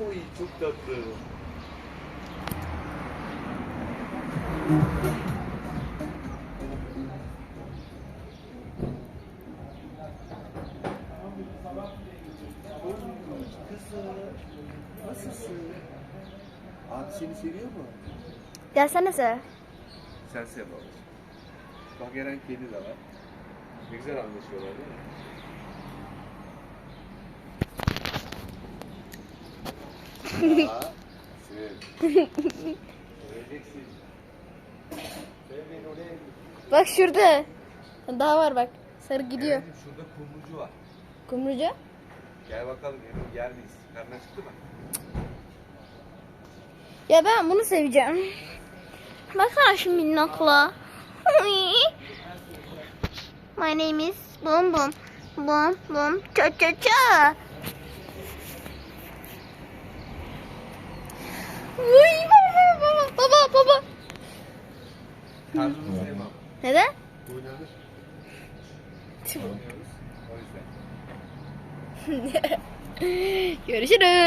Oy çok tatlı. Kızım, nasılsın? Abi seni seviyor mu? Gelsene sen. Sen sev babacığım. Bak Eren kedi de var. Ne güzel anlaşıyorlar değil mi? Bak şurada. Daha var bak. Sarı gidiyor. Eren'cim şurada kumrucu var. Kumrucu. Gel bakalım Eren yer miyiz? Karnına çıktı mı? Ya ben bunu seveceğim. Baksana şu minnakla. My name is Bum Bum. Bum Bum Cha Cha Cha. Sevmem. Neden? Oynanır. Oynuyoruz. O yüzden. Görüşürüz.